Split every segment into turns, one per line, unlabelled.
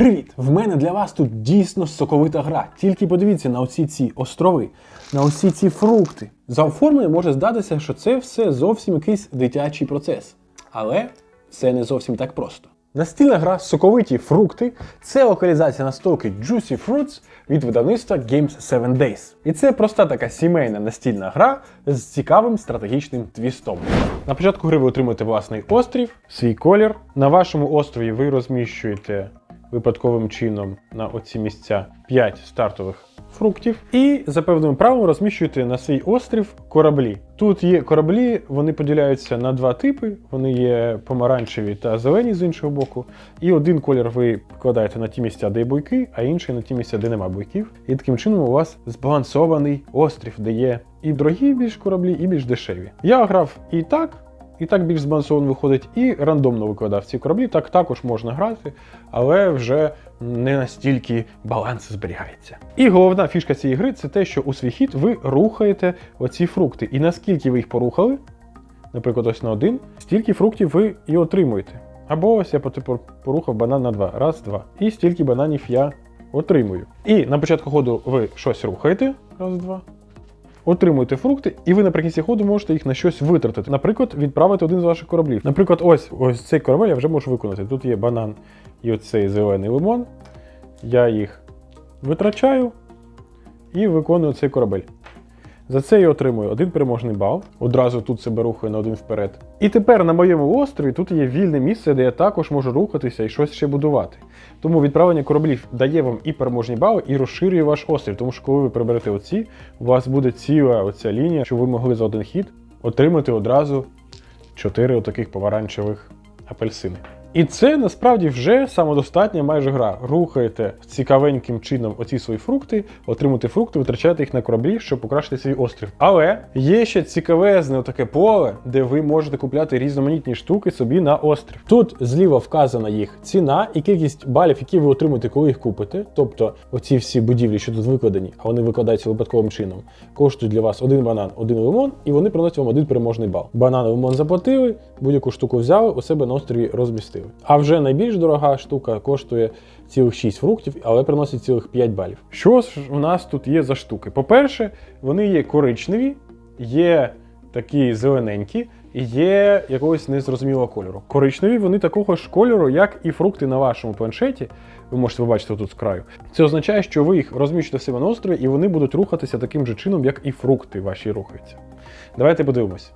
Привіт! В мене для вас тут дійсно соковита гра. Тільки подивіться на оці ці острови, на усі ці фрукти. За оформленням може здатися, що це все зовсім якийсь дитячий процес. Але це не зовсім так просто. Настільна гра Соковиті фрукти це локалізація настолки Juicy Fruits від видавництва Games 7 Days. І це проста така сімейна настільна гра з цікавим стратегічним твістом. На початку гри ви отримуєте власний острів, свій колір. На вашому острові ви розміщуєте випадковим чином на оці місця 5 стартових фруктів. І за певним правилом розміщуєте на свій острів кораблі. Тут є кораблі, вони поділяються на два типи: вони є помаранчеві та зелені з іншого боку. І один колір ви покладаєте на ті місця, де є буйки, а інший на ті місця, де нема буйків. І таким чином у вас збалансований острів, де є і дорогі більш кораблі, і більш дешеві. Я грав і так. І так більш збалансовано виходить, і рандомно викладав ці кораблі. Так також можна грати, але вже не настільки баланс зберігається. І головна фішка цієї гри це те, що у свій хід ви рухаєте оці фрукти. І наскільки ви їх порухали, наприклад, ось на один, стільки фруктів ви і отримуєте. Або ось я типу, порухав банан на два. Раз, два. І стільки бананів я отримую. І на початку ходу ви щось рухаєте. Раз, два. Отримуєте фрукти, і ви наприкінці ходу можете їх на щось витратити. Наприклад, відправити один з ваших кораблів. Наприклад, ось ось цей корабель я вже можу виконати. Тут є банан і оцей зелений лимон. Я їх витрачаю і виконую цей корабель. За це я отримую один переможний бал. Одразу тут себе рухаю на один вперед. І тепер на моєму острові тут є вільне місце, де я також можу рухатися і щось ще будувати. Тому відправлення кораблів дає вам і переможні бали, і розширює ваш острів. Тому що коли ви приберете оці, у вас буде ціла оця лінія, що ви могли за один хід отримати одразу 4 отаких помаранчевих апельсини. І це насправді вже самодостатня майже гра. Рухаєте цікавеньким чином оці свої фрукти, отримуєте фрукти, витрачаєте їх на кораблі, щоб покращити свій острів. Але є ще цікавезне таке поле, де ви можете купляти різноманітні штуки собі на острів. Тут зліва вказана їх ціна і кількість балів, які ви отримуєте, коли їх купите. Тобто оці всі будівлі, що тут викладені, а вони викладаються випадковим чином, коштують для вас один банан, один лимон, і вони приносять вам один переможний бал. Банан лимон заплатили, будь-яку штуку взяли, у себе на острові розмістили. А вже найбільш дорога штука коштує цілих 6 фруктів, але приносить цілих 5 балів. Що ж у нас тут є за штуки? По-перше, вони є коричневі, є такі зелененькі, і є якогось незрозумілого кольору. Коричневі вони такого ж кольору, як і фрукти на вашому планшеті. Ви можете побачити тут з краю. Це означає, що ви їх розміщуєте в себе на острові, і вони будуть рухатися таким же чином, як і фрукти ваші рухаються. Давайте подивимось.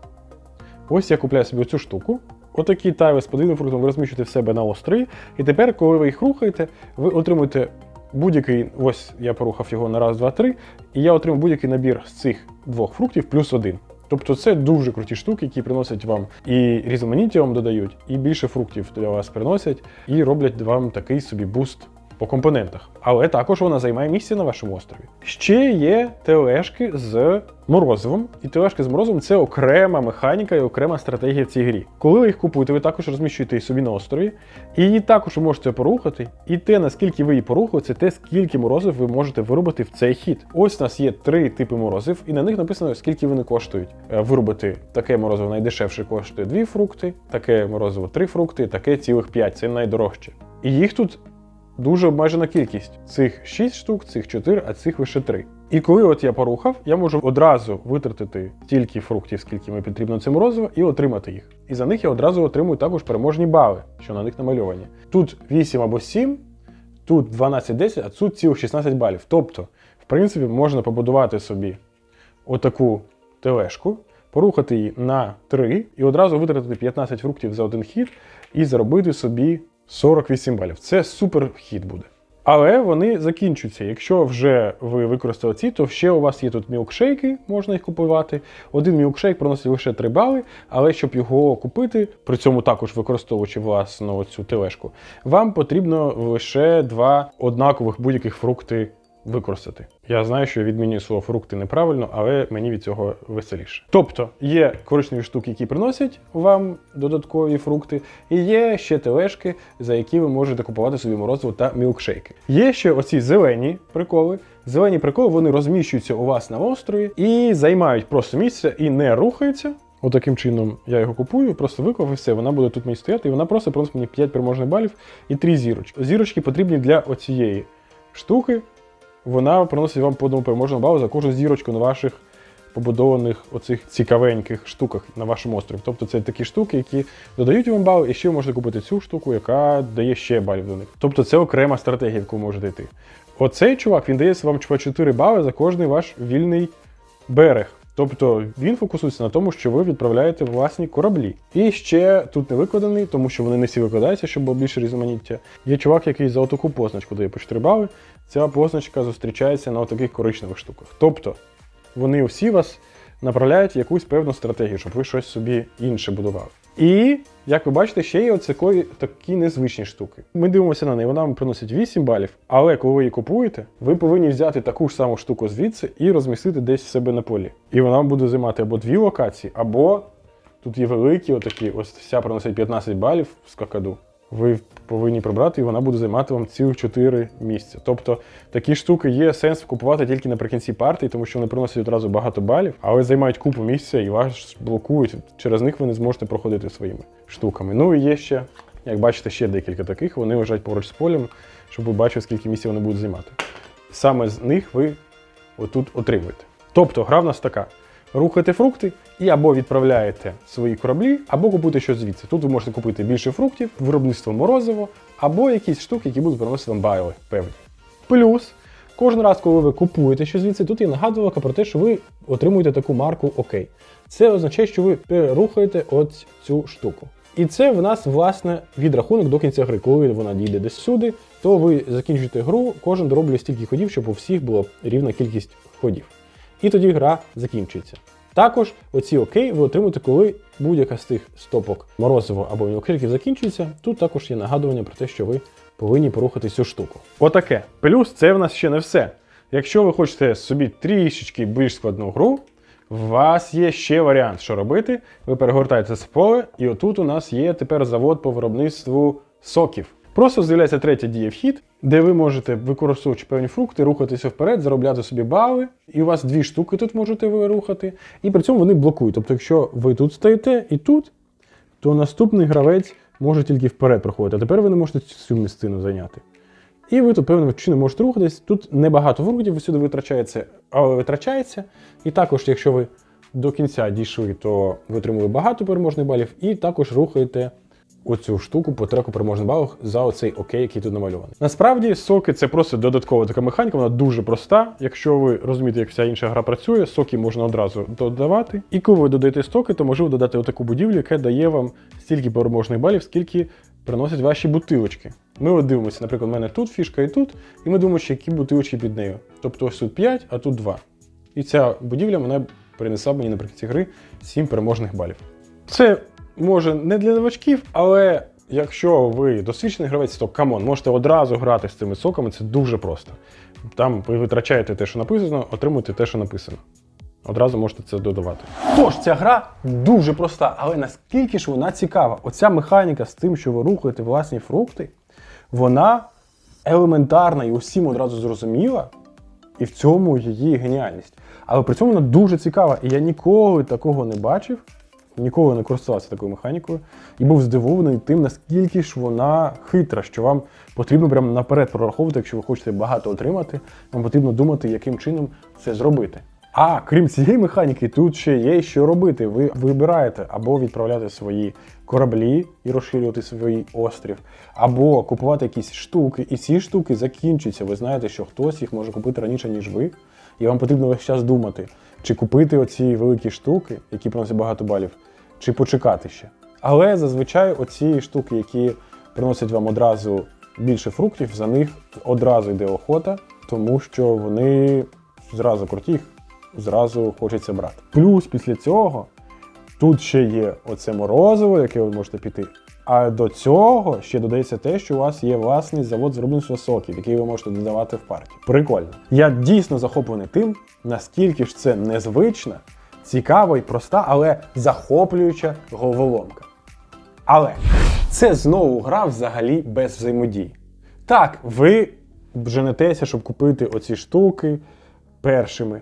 Ось я купляю собі цю штуку. Отакі тайви з подвійним фруктом ви розміщуєте в себе на остри. І тепер, коли ви їх рухаєте, ви отримуєте будь-який, ось я порухав його на раз, два, три, і я отримав будь-який набір з цих двох фруктів плюс один. Тобто це дуже круті штуки, які приносять вам і різноманіття вам додають, і більше фруктів для вас приносять, і роблять вам такий собі буст по компонентах. Але також вона займає місце на вашому острові. Ще є тележки з морозивом, і тележки з морозивом це окрема механіка і окрема стратегія в цій грі. Коли ви їх купуєте, ви також розміщуєте собі на острові, і її також можете порухати. І те, наскільки ви її порухали, це те, скільки морозив ви можете виробити в цей хід. Ось у нас є три типи морозив, і на них написано, скільки вони коштують. Е, Виробити таке морозиво найдешевше коштує дві фрукти, таке морозиво три фрукти, таке цілих п'ять. Це найдорожче. І їх тут дуже обмежена кількість. Цих 6 штук, цих 4, а цих лише 3. І коли от я порухав, я можу одразу витратити стільки фруктів, скільки мені потрібно це морозиво, і отримати їх. І за них я одразу отримую також переможні бали, що на них намальовані. Тут 8 або 7, тут 12-10, а тут цілих 16 балів. Тобто, в принципі, можна побудувати собі отаку тележку, порухати її на 3 і одразу витратити 15 фруктів за один хід і заробити собі 48 балів. Це супер хід буде. Але вони закінчуються. Якщо вже ви використали ці, то ще у вас є тут мілкшейки, можна їх купувати. Один мілкшейк приносить лише 3 бали, але щоб його купити, при цьому також використовуючи власну цю тележку, вам потрібно лише два однакових будь-яких фрукти використати. Я знаю, що я відмінюю слово фрукти неправильно, але мені від цього веселіше. Тобто є коричневі штуки, які приносять вам додаткові фрукти, і є ще тележки, за які ви можете купувати собі морозиво та мілкшейки. Є ще оці зелені приколи. Зелені приколи вони розміщуються у вас на острові і займають просто місце і не рухаються. Отаким чином я його купую, просто виклав і все. Вона буде тут мені стояти, і вона просто приносить мені 5 переможних балів і 3 зірочки. Зірочки потрібні для оцієї штуки. Вона приносить вам по одному переможному балу за кожну зірочку на ваших побудованих оцих цікавеньких штуках на вашому острові. Тобто це такі штуки, які додають вам бали, і ще ви можете купити цю штуку, яка дає ще балів до них. Тобто це окрема стратегія, в яку можете йти. Оцей чувак він дає вам по 4 бали за кожний ваш вільний берег. Тобто він фокусується на тому, що ви відправляєте власні кораблі. І ще тут не викладений, тому що вони не всі викладаються, щоб було більше різноманіття. Є чувак, який за отаку позначку дає по 4 бали. Ця позначка зустрічається на таких коричневих штуках. Тобто вони всі вас направляють в якусь певну стратегію, щоб ви щось собі інше будували. І, як ви бачите, ще є оцякої такі незвичні штуки. Ми дивимося на неї, вона вам приносить 8 балів, але коли ви її купуєте, ви повинні взяти таку ж саму штуку звідси і розмістити десь в себе на полі. І вона буде займати або дві локації, або тут є великі, отакі, ось ця приносить 15 балів з какаду. Ви повинні прибрати, і вона буде займати вам цілих 4 місця. Тобто такі штуки є сенс купувати тільки наприкінці партії, тому що вони приносять одразу багато балів, але займають купу місця і вас блокують. Через них ви не зможете проходити своїми штуками. Ну і є ще, як бачите, ще декілька таких. Вони лежать поруч з полем, щоб ви бачили, скільки місця вони будуть займати. Саме з них ви отут отримуєте. Тобто гра в нас така. Рухаєте фрукти і або відправляєте свої кораблі, або купуєте щось звідси. Тут ви можете купити більше фруктів, виробництво морозиво, або якісь штуки, які будуть приносити вам байли певні. Плюс, кожен раз, коли ви купуєте щось звідси, тут є нагадувалка про те, що ви отримуєте таку марку ОК. Це означає, що ви перерухаєте от цю штуку. І це в нас, власне, відрахунок до кінця гри. Коли вона дійде десь сюди, то ви закінчуєте гру, кожен дороблює стільки ходів, щоб у всіх була рівна кількість ходів. І тоді гра закінчується. Також оці окей ви отримуєте, коли будь-яка з тих стопок морозиво або мілкриків закінчується. Тут також є нагадування про те, що ви повинні порухати цю штуку. Отаке. Плюс це в нас ще не все. Якщо ви хочете собі трішечки більш складну гру, у вас є ще варіант, що робити. Ви перегортаєте це поле, і отут у нас є тепер завод по виробництву соків. Просто з'являється третя дія вхід, де ви можете, використовуючи певні фрукти, рухатися вперед, заробляти собі бали. І у вас дві штуки тут можете ви рухати. І при цьому вони блокують. Тобто, якщо ви тут стоїте і тут, то наступний гравець може тільки вперед проходити. А тепер ви не можете цю місцину зайняти. І ви тут певним чином можете рухатись. Тут небагато фруктів сюди витрачається, але витрачається. І також, якщо ви до кінця дійшли, то ви отримали багато переможних балів, і також рухаєте оцю штуку по треку переможних балів за оцей окей, який тут намальований. Насправді, соки це просто додаткова така механіка, вона дуже проста. Якщо ви розумієте, як вся інша гра працює, соки можна одразу додавати. І коли ви додаєте соки, то можливо додати отаку будівлю, яка дає вам стільки переможних балів, скільки приносять ваші бутилочки. Ми от дивимося, наприклад, у мене тут фішка і тут, і ми думаємо, що які бутилочки під нею. Тобто ось тут 5, а тут 2. І ця будівля вона принесла мені наприкінці гри 7 переможних балів. Це може не для новачків, але якщо ви досвідчений гравець, то камон, можете одразу грати з цими соками, це дуже просто. Там ви витрачаєте те, що написано, отримуєте те, що написано. Одразу можете це додавати. Тож, ця гра дуже проста, але наскільки ж вона цікава? Оця механіка з тим, що ви рухаєте власні фрукти, вона елементарна і усім одразу зрозуміла, і в цьому її геніальність. Але при цьому вона дуже цікава, і я ніколи такого не бачив, ніколи не користувався такою механікою, і був здивований тим, наскільки ж вона хитра, що вам потрібно прямо наперед прораховувати, якщо ви хочете багато отримати, вам потрібно думати, яким чином це зробити. А крім цієї механіки, тут ще є що робити. Ви вибираєте або відправляти свої кораблі і розширювати свій острів, або купувати якісь штуки, і ці штуки закінчуються. Ви знаєте, що хтось їх може купити раніше, ніж ви, і вам потрібно весь час думати, чи купити оці великі штуки, які приносять багато балів, чи почекати ще. Але зазвичай оці штуки, які приносять вам одразу більше фруктів, за них одразу йде охота, тому що вони зразу круті, їх зразу хочеться брати. Плюс після цього тут ще є оце морозиво, яке ви можете піти. А до цього ще додається те, що у вас є власний завод з виробництва соків, який ви можете додавати в партію. Прикольно. Я дійсно захоплений тим, наскільки ж це незвична, цікава і проста, але захоплююча головоломка. Але це знову гра взагалі без взаємодії. Так, ви женетеся, щоб купити оці штуки першими,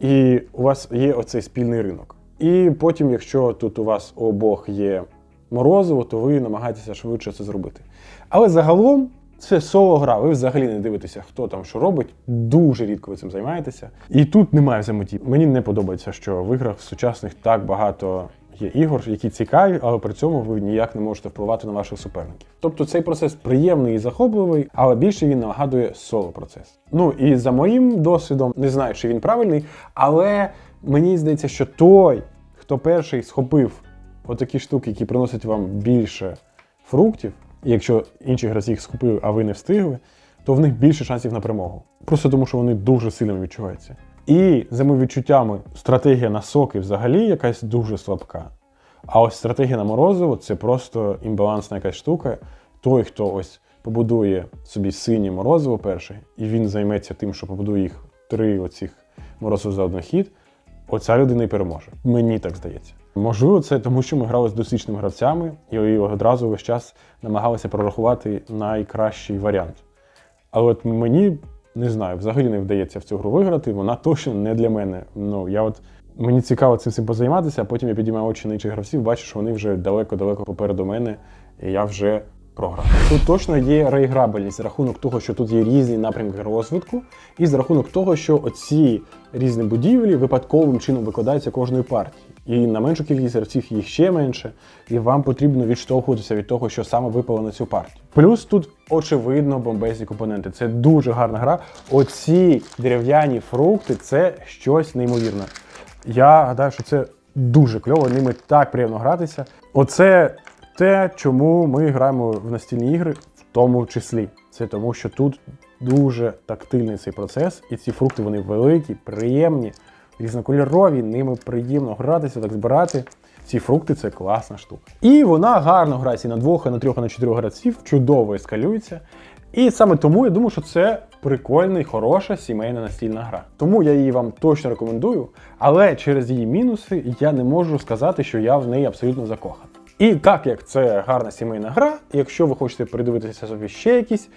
і у вас є оцей спільний ринок. І потім, якщо тут у вас у обох є морозиво, то ви намагаєтеся швидше це зробити. Але загалом це соло гра. Ви взагалі не дивитеся, хто там що робить. Дуже рідко ви цим займаєтеся. І тут немає взаємодії. Мені не подобається, що в іграх сучасних так багато є ігор, які цікаві, але при цьому ви ніяк не можете впливати на ваших суперників. Тобто цей процес приємний і захопливий, але більше він нагадує соло процес. Ну і за моїм досвідом, не знаю, чи він правильний, але мені здається, що той, хто перший схопив отакі штуки, які приносять вам більше фруктів, і якщо інший гравець їх схопив, а ви не встигли, то в них більше шансів на перемогу. Просто тому, що вони дуже сильно відчуваються. І за моїми відчуттями, стратегія на соки взагалі якась дуже слабка. А ось стратегія на морозиво це просто імбалансна якась штука. Той, хто ось побудує собі синє морозиво перше, і він займеться тим, що побудує їх три оцих морозив за один хід, оця людина і переможе. Мені так здається. Можливо, це тому, що ми грали з досвідченими гравцями і одразу весь час намагалися прорахувати найкращий варіант. Але от мені не знаю, взагалі не вдається в цю гру виграти. Вона точно не для мене. Ну я от мені цікаво цим всім позайматися, а потім я підіймаю очі на інших гравців, бачу, що вони вже далеко-далеко попереду мене, і я вже програв. Тут точно є реіграбельність за рахунок того, що тут є різні напрямки розвитку, і за рахунок того, що оці різні будівлі випадковим чином викладаються кожної партії. І на меншу кількість гравців їх ще менше, і вам потрібно відштовхуватися від того, що саме випало на цю партію. Плюс тут очевидно бомбезні компоненти. Це дуже гарна гра. Оці дерев'яні фрукти це щось неймовірне. Я гадаю, що це дуже кльово, ними так приємно гратися. Оце те, чому ми граємо в настільні ігри, в тому числі. Це тому, що тут дуже тактильний цей процес, і ці фрукти вони великі, приємні, різнокольорові, ними приємно гратися, так збирати. Ці фрукти це класна штука. І вона гарно грається і на двох, і на трьох, і на чотирьох гравців, чудово ескалюється. І саме тому я думаю, що це прикольна і хороша сімейна настільна гра. Тому я її вам точно рекомендую, але через її мінуси я не можу сказати, що я в неї абсолютно закоханий. І так як це гарна сімейна гра, якщо ви хочете передивитися собі ще якісь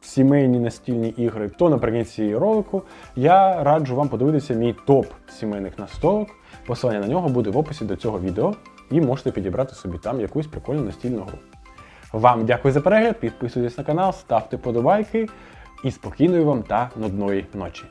сімейні настільні ігри, то наприкінці ролику я раджу вам подивитися мій топ сімейних настолок. Посилання на нього буде в описі до цього відео, і можете підібрати собі там якусь прикольну настільну гру. Вам дякую за перегляд, підписуйтесь на канал, ставте подобайки і спокійної вам та нудної ночі.